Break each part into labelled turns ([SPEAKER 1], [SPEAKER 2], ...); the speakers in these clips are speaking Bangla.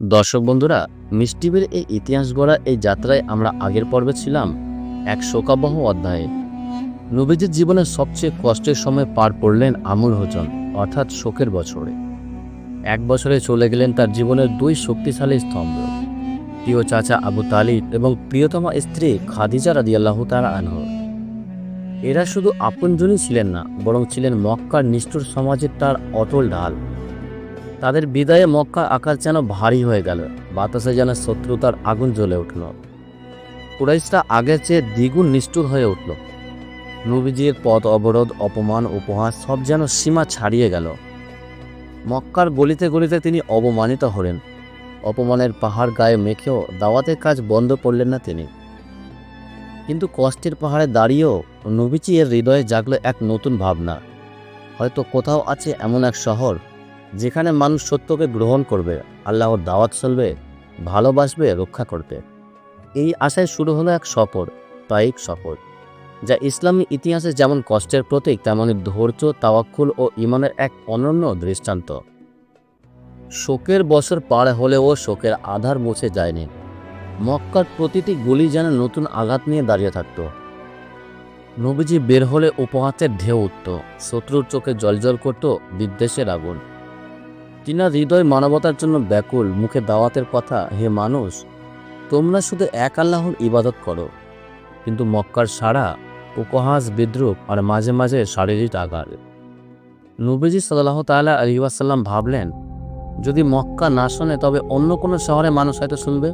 [SPEAKER 1] দর্শক বন্ধুরা মিষ্টিবের এই ইতিহাস গড়া এই যাত্রায় আমরা আগের পর্বে ছিলাম এক শোকাবহ অধ্যায়ে। নবীজির জীবনের সবচেয়ে কষ্টের সময় পার পড়লেন আমুল হোসেন, অর্থাৎ শোকের বছরে। এক বছরে চলে গেলেন তার জীবনের দুই শক্তিশালী স্তম্ভ। প্রিয় চাচা আবু তালিব এবং প্রিয়তমা স্ত্রী খাদিজা রাদিয়াল্লাহ তারা আনহ। এরা শুধু আপনজনই ছিলেন না, বরং ছিলেন মক্কার নিষ্ঠুর সমাজের তার অটল ঢাল। তাদের বিদায়ে মক্কার আকাশ যেন ভারী হয়ে গেল, বাতাসে যেন শত্রুতার আগুন জ্বলে উঠল। কুরাইশরা আগের চেয়ে দ্বিগুণ নিষ্ঠুর হয়ে উঠল। নবীজির পথ অবরোধ, অপমান, উপহাস সব যেন সীমা ছাড়িয়ে গেল। মক্কার গলিতে গলিতে তিনি অবমানিত হলেন। অপমানের পাহাড় গায়ে মেখেও দাওয়াতের কাজ বন্ধ করলেন না তিনি। কিন্তু কষ্টের পাহাড়ে দাঁড়িয়েও নবীজি এর হৃদয়ে জাগলো এক নতুন ভাবনা। হয়তো কোথাও আছে এমন এক শহর যেখানে মানুষ সত্যকে গ্রহণ করবে, আল্লাহর দাওয়াত চলবে, ভালোবাসবে, রক্ষা করবে। এই আশায় শুরু হলো এক সফর, তাইক সফর, যা ইসলামী ইতিহাসে যেমন কষ্টের প্রতীক তেমনই ধৈর্য, তাওয়াক্কুল ও ইমানের এক অনন্য দৃষ্টান্ত। শোকের বছর পার হলেও শোকের আধার মুছে যায়নি। মক্কার প্রতিটি গুলি যেন নতুন আঘাত নিয়ে দাঁড়িয়ে থাকত। নবীজি বের হলে উপহাতের ঢেউ উঠত, শত্রুর চোখে জলজল করত, বিদ্বেষের আগুন। তিনা হৃদয় মানবতার জন্য ব্যাকুল, মুখে দাওয়াতের কথা, হে মানুষ, তোমরা শুধু এক আল্লাহর ইবাদত করো। কিন্তু মক্কার সারা উপহাস, বিদ্রুপ আর মাঝে মাঝে শারীরিক আঘাত। নবীজি সাল্লাহ তাল্লাহ আলিবাসাল্লাম ভাবলেন, যদি মক্কা না শোনে, তবে অন্য কোনো শহরে মানুষ হয়তো শুনবে।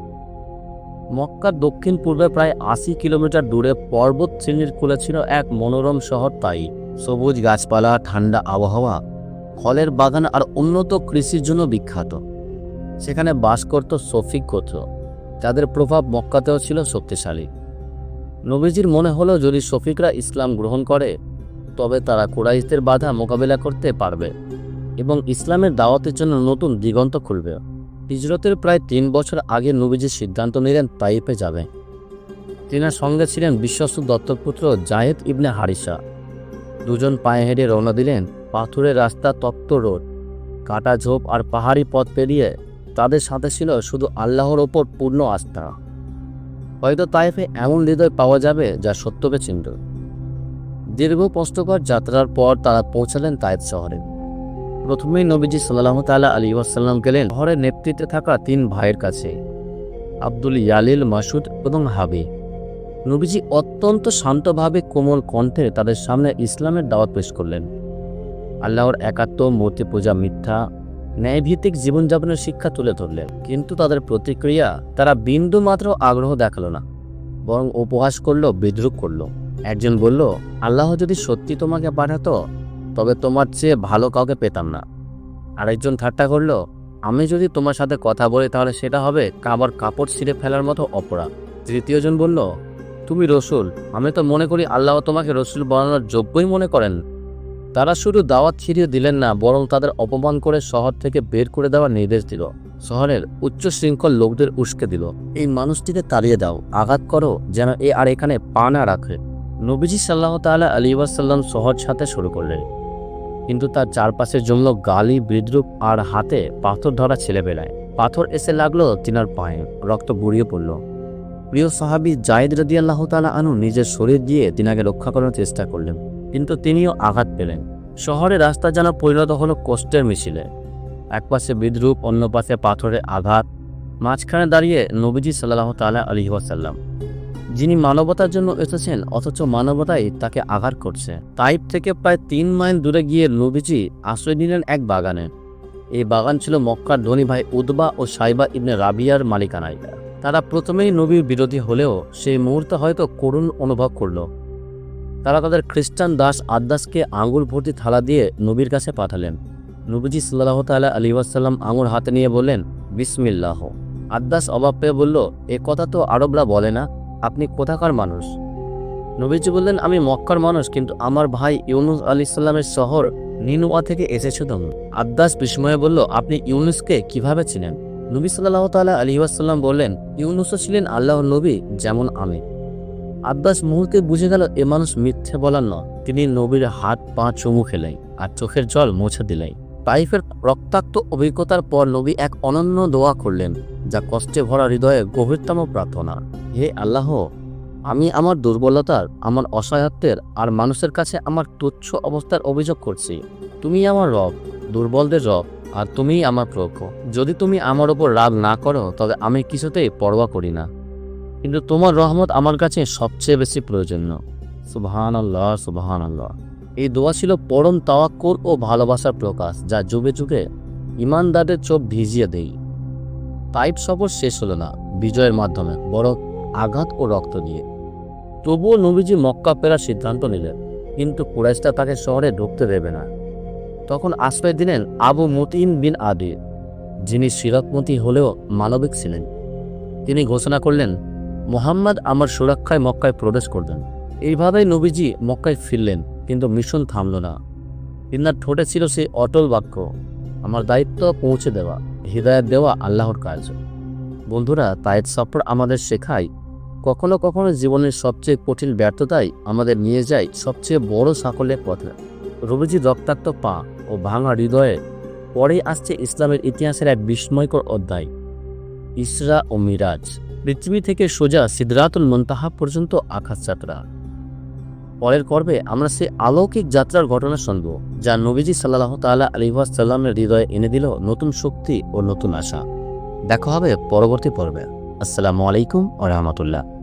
[SPEAKER 1] মক্কার দক্ষিণ পূর্বে প্রায় আশি কিলোমিটার দূরে পর্বত শ্রেণির কুলে ছিল এক মনোরম শহর, তাই সবুজ গাছপালা, ঠান্ডা আবহাওয়া ফলের বাগান আর উন্নত কৃষির জন্য বিখ্যাত। সেখানে বাস করত সফিক গোত্র। যাদের প্রভাব মক্কাতেও ছিল শক্তিশালী। নবীজির মনে হলো, যদি শফিকরা ইসলাম গ্রহণ করে, তবে তারা কুরাইশদের বাধা মোকাবিলা করতে পারবে এবং ইসলামের দাওয়াতের জন্য নতুন দিগন্ত খুলবে। হিজরতের প্রায় তিন বছর আগে নবীজি সিদ্ধান্ত নিলেন তাইপে যাবে। তিনার সঙ্গে ছিলেন বিশ্বস্ত দত্তপুত্র জায়েদ ইবনে হারিসা। দুজন পায়ে হেঁটে রওনা দিলেন পাথুরের রাস্তা তপ্ত রোড। কাটা ঝোপ আর পাহাড়ি পথ পেরিয়ে তাদের সাথে ছিল শুধু আল্লাহর ওপর পূর্ণ আস্থা। হয়তো তাইফে এমন হৃদয় পাওয়া যাবে যা সত্যকে চিনত দীর্ঘ কষ্টকর যাত্রার পর তারা পৌঁছালেন তাইফ শহরে। প্রথমেই নবীজি সাল্লাহ তাল্লাহ আলী ওয়াসাল্লাম গেলেন শহরের নেতৃত্বে থাকা তিন ভাইয়ের কাছে, আব্দুল ইয়ালিল, মাসুদ এবং হাবি। নবীজি অত্যন্ত শান্তভাবে কোমল কণ্ঠে তাদের সামনে ইসলামের দাওয়াত পেশ করলেন। আল্লাহর একাত্ম মূর্তি পূজা মিথ্যা, ন্যায়ভিত্তিক জীবনযাপনের শিক্ষা তুলে ধরলেন। কিন্তু তাদের প্রতিক্রিয়া, তারা বিন্দু মাত্র আগ্রহ দেখাল না, বরং উপহাস করল, বিদ্রুপ করল। একজন বলল, আল্লাহ যদি সত্যি তোমাকে পাঠাতো, তবে তোমার চেয়ে ভালো কাউকে পেতাম না। আরেকজন ঠাট্টা করল, আমি যদি তোমার সাথে কথা বলি, তাহলে সেটা হবে কাবার কাপড় ছিঁড়ে ফেলার মতো অপরাধ। তৃতীয়জন বলল, তুমি রসুল, আমি তো মনে করি আল্লাহ তোমাকে রসুল বানানোর যোগ্যই মনে করেন। তারা শুধু দাওয়াত ছিঁড়িয়ে দিলেন না, বরং তাদের অপমান করে শহর থেকে বের করে দেওয়ার নির্দেশ দিল। শহরের উচ্চ শৃঙ্খল লোকদের উস্কে দিল। এই মানুষটিকে তাড়িয়ে দাও, আঘাত করো, যেন এ আর এখানে পা না রাখে। নবীজি সাল্লাহ তাল্লাহ আলী ওয়াসাল্লাম শহর ছাতে শুরু করলেন। কিন্তু তার চারপাশে জমল গালি, বিদ্রুপ আর হাতে পাথর ধরা ছেলেবেলায় পাথর এসে লাগল তিনার পায়ে, রক্ত গড়িয়ে পড়ল। প্রিয় সাহাবি জায়েদ রদি আল্লাহ তালা আনু নিজের শরীর দিয়ে তিনাকে রক্ষা করার চেষ্টা করলেন। কিন্তু তিনিও আঘাত পেলেন। শহরে রাস্তা যেন পরিণত হলো কষ্টের মিছিলে। এক পাশে বিদ্রুপ, অন্য পাশে পাথরের আঘাত। মাঝখানে দাঁড়িয়ে নবীজি সাল্লাহ তালা আলী ওয়াসাল্লাম। যিনি মানবতার জন্য এসেছেন, অথচ মানবতাই তাকে আঘাত করছে। তাইপ থেকে প্রায় তিন মাইল দূরে গিয়ে নবীজি আশ্রয় নিলেন এক বাগানে। এই বাগান ছিল মক্কার ধনী ভাই উদবা ও সাইবা ইবনে রাবিয়ার মালিকানায়। তারা প্রথমেই নবীর বিরোধী হলেও সেই মুহূর্তে হয়তো করুণ অনুভব করল। তারা তাদের খ্রিস্টান দাস আদাসকে আঙুল ভর্তি থালা দিয়ে নবীর কাছে পাঠালেন। নবীজি সাল্লাহ তাল্লাহ আলী ওয়াসাল্লাম আঙুর হাতে নিয়ে বললেন, বিসমিল্লাহ। আদাস অবাক পেয়ে বলল, এ কথা তো আরবরা বলে না, আপনি কোথাকার মানুষ? নবীজি বললেন, আমি মক্কার মানুষ, কিন্তু আমার ভাই ইউনুস আলী সাল্লামের শহর নিনুয়া থেকে এসেছিলাম আদাস বিস্ময়ে বলল, আপনি ইউনুসকে কীভাবে ছিলেন নবী সাল্লাহ তাল্লাহ আলী ওয়াসাল্লাম বললেন, ইউনুসও ছিলেন আল্লাহ নবী, যেমন আমি। আব্বাস মুহূর্তে বুঝে গেল এ মানুষ মিথ্যে বলার নয়। তিনি নবীর হাত পা চুমু খেলাই আর চোখের জল মুছে দিলাই তাইফের রক্তাক্ত অভিজ্ঞতার পর নবী এক অনন্য দোয়া করলেন, যা কষ্টে ভরা হৃদয়ে গভীরতম প্রার্থনা। হে আল্লাহ, আমি আমার দুর্বলতার, আমার অসহায়ত্বের আর মানুষের কাছে আমার তুচ্ছ অবস্থার অভিযোগ করছি। তুমি আমার রব, দুর্বলদের রব, আর তুমিই আমার প্রভু। যদি তুমি আমার ওপর রাগ না করো, তবে আমি কিছুতেই পরোয়া করি না। কিন্তু তোমার রহমত আমার কাছে সবচেয়ে বেশি প্রয়োজনীয়। সুবহান আল্লাহ সুবহান আল্লাহ এই দোয়া ছিল পরম তাওয়াক্কুর ও ভালোবাসার প্রকাশ, যা যুগে যুগে ইমানদারদের চোখ ভিজিয়ে দেই তাইপ সফর শেষ হলো না, বিজয়ের মাধ্যমে বড় আঘাত ও রক্ত দিয়ে তবুও নবীজি মক্কা ফেরার সিদ্ধান্ত নিলেন, কিন্তু কুরাইশটা তাকে শহরে ঢুকতে দেবে না। তখন আশ্রয় দিলেন আবু মতিন বিন আদি, যিনি সিরাতমতি হলেও মানবিক ছিলেন। তিনি ঘোষণা করলেন মোহাম্মদ আমার সুরক্ষায় মক্কায় প্রবেশ করবেন এইভাবেই নবীজি মক্কায় ফিরলেন, কিন্তু মিশন থামল না। তিনার ঠোঁটে ছিল সেই অটল বাক্য, আমার দায়িত্ব পৌঁছে দেওয়া, হৃদয়ত দেওয়া আল্লাহর কাজ বন্ধুরা, তায়ের সফর আমাদের শেখায়, কখনো কখনো জীবনের সবচেয়ে কঠিন ব্যর্থতাই আমাদের নিয়ে যায় সবচেয়ে বড় সাফল্যের পথে। রবিজি রক্তাক্ত পা ও ভাঙা হৃদয়ে পরেই আসছে ইসলামের ইতিহাসের এক বিস্ময়কর অধ্যায়, ইসরা ও মিরাজ। পৃথিবী থেকে সোজা সিদ্ধাতুল মন্তাহা পর্যন্ত আকাশ যাত্রা। পরের পর্বে আমরা সেই আলৌকিক যাত্রার ঘটনা শুনব, যা নবীজি সাল্লাহ তাল্লাহ আলিহাসাল্লামের হৃদয়ে এনে দিল নতুন শক্তি ও নতুন আশা। দেখা হবে পরবর্তী পর্বে। আসসালামু আলাইকুম ও রহমতুল্লাহ।